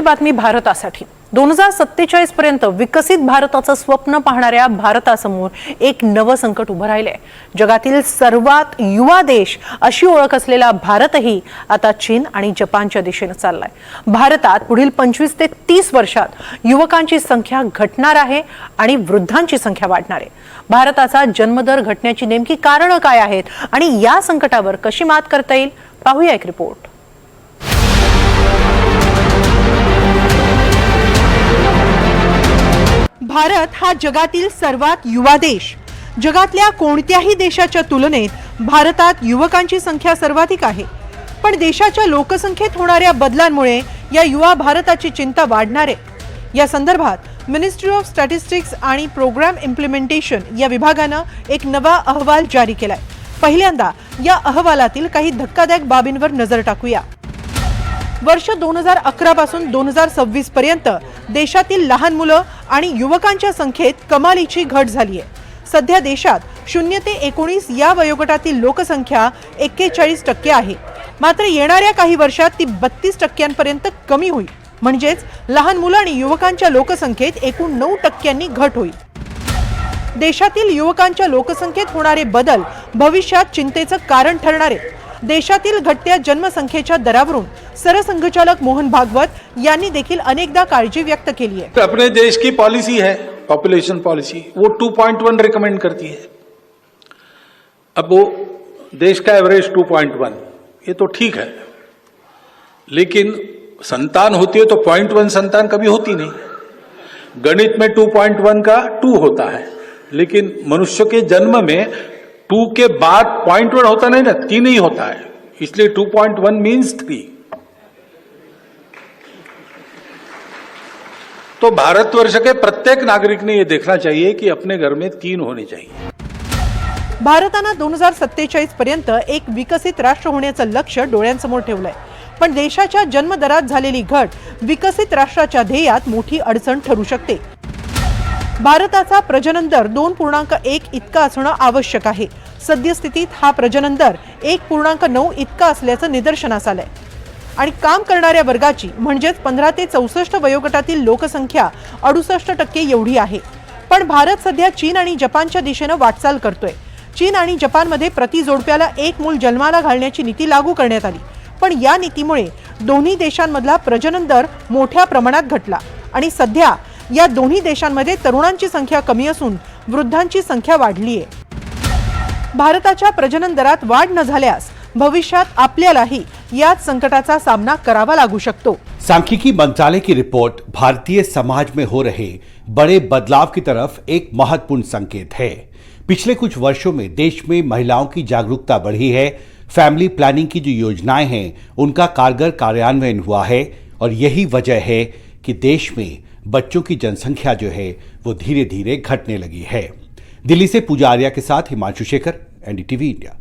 बातमी भारतासाठी. दोन हजार सत्तेचाळीस पर्यंत विकसित भारताचं स्वप्न पाहणाऱ्या भारतासमोर एक नवं संकट उभं राहिलंय. जगातील सर्वात युवा देश अशी ओळख असलेला भारतही आता चीन आणि जपानच्या दिशेनं चाललाय. भारतात पुढील पंचवीस ते तीस वर्षात युवकांची संख्या घटणार आहे आणि वृद्धांची संख्या वाढणार आहे. भारताचा जन्मदर घटण्याची नेमकी कारणं काय आहेत आणि या संकटावर कशी मात करता येईल? पाहूया एक रिपोर्ट भारत हा जगातील सर्वात युवा देश. जगातल्या कोणत्याही देशाच्या तुलनेत भारतात युवकांची संख्या सर्वाधिक आहे. पण देशाच्या लोकसंख्येत होणाऱ्या बदलांमुळे या युवा भारताची चिंता वाढणार. आहे या संदर्भात मिनिस्ट्री ऑफ स्टॅटिस्टिक्स आणि प्रोग्राम इम्प्लिमेंटेशन या विभागानं एक नवा अहवाल जारी केलाय. पहिल्यांदा या अहवालातील काही धक्कादायक बाबींवर नजर टाकूया. वर्ष दोन हजार अकरा पासून दोन हजार सव्वीस पर्यंत देशातील लहान मुलं आणि युवकांच्या संख्येत कमालीची घट झाली आहे सध्या देशात शून्य ते एकोणीस या वयोगटातील लोकसंख्या एक्केचाळीस टक्के आहे. मात्र येणाऱ्या काही वर्षात ती बत्तीस टक्क्यांपर्यंत कमी होईल. म्हणजेच लहान मुलं आणि युवकांच्या लोकसंख्येत एकूण नऊ टक्क्यांनी घट होईल. देशातील युवकांच्या लोकसंख्येत होणारे बदल भविष्यात चिंतेचं कारण ठरणार आहे देशातील घटत्या जन्मसंख्येच्या दरावरून सरसंघचालक मोहन भागवत यांनी देखील अनेकदा काळजी व्यक्त केली आहे. अपने देश की पॉलिसी है पॉपुलेशन पॉलिसी वो 2.1 रिकमेंड करती है। अब वो देश का एवरेज 2.1 ये तो ठीक है। लेकिन संतान होती है तो पॉइंट वन संतान कभी होती नहीं। गणित में 2.1 का 2 होता है। लेकिन मनुष्य के जन्म में टू के बाद पॉइंट वन होता नहीं ना तीन ही होता है। इसलिए 2.1 मीन्स थ्री तो भारतवर्ष के प्रत्येक नागरिक ने ये देखना चाहिए कि अपने घर में तीन होने चाहिए। भारतानं दोन हजार सत्तेचाळीस पर्यंत एक विकसित राष्ट्र होण्याचं लक्ष डोळ्यांसमोर ठेवलंय. पण देशाच्या जन्मदरात झालेली घट विकसित राष्ट्राच्या ध्येयात मोठी अडचण ठरू शकते. भारताचा प्रजनन दर दोन पूर्णांक एक इतका असणं आवश्यक आहे. सद्यस्थितीत हा प्रजनन दर एक पूर्णांक नऊ इतका असल्याचं निदर्शनास आलंय. आणि काम करणाऱ्या वर्गाची म्हणजेच पंधरा ते चौसष्ट वयोगटातील लोकसंख्या अडुसष्ट टक्के एवढी आहे. पण भारत सध्या चीन आणि जपानच्या दिशेनं वाटचाल करतोय. चीन आणि जपानमध्ये प्रति जोडप्याला एक मूल जन्माला घालण्याची नीती लागू करण्यात आली. पण या नीतीमुळे दोन्ही देशांमधला प्रजनन दर मोठ्या प्रमाणात घटला. आणि सध्या या दोन्ही देशांमध्ये तरुणांची संख्या कमी असून वृद्धांची संख्या वाढली आहे. भारताच्या प्रजनन दरात वाढ न झाल्यास भविष्यात आपल्यालाही याच संकटाचा सामना करावा लागू शकतो. सांख्यिकी मंत्रालय की रिपोर्ट भारतीय समाज में हो रहे बड़े बदलाव की तरफ़ एक महत्वपूर्ण संकेत है। पिछले कुछ वर्षों में देश में महिलाओं की जागरूकता बढ़ी है। फैमिली प्लानिंग की जो योजनाएँ हैं, उनका कारगर कार्यान्वयन हुआ है और यही वजह है कि देश में बच्चों की जनसंख्या जो है वो धीरे धीरे घटने लगी है। दिल्ली से पूजा आर्या के साथ हिमांशु शेखर एनडीटीवी इंडिया।